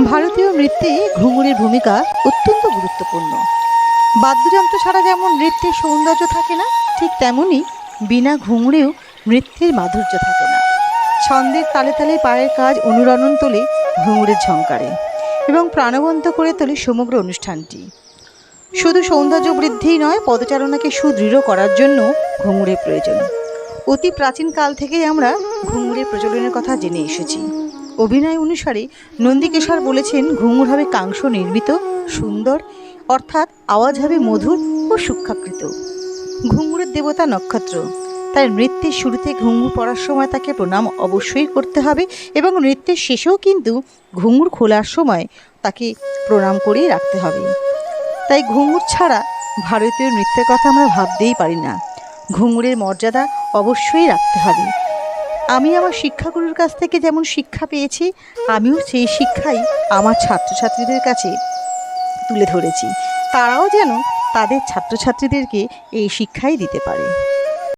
ভারতীয় নৃত্যে ঘুঙুরের ভূমিকা অত্যন্ত গুরুত্বপূর্ণ। বাদ্যযন্ত্র ছাড়া যেমন নৃত্যের সৌন্দর্য থাকে না, ঠিক তেমনই বিনা ঘুঙুরেও নৃত্যের মাধুর্য থাকে না। ছন্দের তালে তালে পায়ের কাজ অনুরণন তোলে ঘুঙুরের ঝঙ্কারে এবং প্রাণবন্ত করে তোলে সমগ্র অনুষ্ঠানটি। শুধু সৌন্দর্য বৃদ্ধিই নয়, পদচারণাকে সুদৃঢ় করার জন্য ঘুঙুরের প্রয়োজন। অতি প্রাচীন কাল থেকেই আমরা ঘুঙুরের প্রচলনের কথা জেনে এসেছি। অভিনয় অনুসারে নন্দীকেশর বলেছেন ঘুঙুর হবে কাংস নির্মিত, সুন্দর, অর্থাৎ আওয়াজ হবে মধুর ও সূক্ষাকৃত ঘুঙুরের দেবতা নক্ষত্র। তাই নৃত্যের শুরুতে ঘুঙুর পড়ার সময় তাকে প্রণাম অবশ্যই করতে হবে এবং নৃত্যের শেষেও কিন্তু ঘুঙুর খোলার সময় তাকে প্রণাম করেই রাখতে হবে। তাই ঘুঙুর ছাড়া ভারতীয় নৃত্যের কথা আমরা ভাবতেই পারি না। ঘুঙুরের মর্যাদা অবশ্যই রাখতে হবে। আমি আমার শিক্ষাগুরুর কাছ থেকে যেমন শিক্ষা পেয়েছি, আমিও সেই শিক্ষাই আমার ছাত্রছাত্রীদের কাছে তুলে ধরেছি। তারাও যেন তাদের ছাত্রছাত্রীদেরকে এই শিক্ষাই দিতে পারে।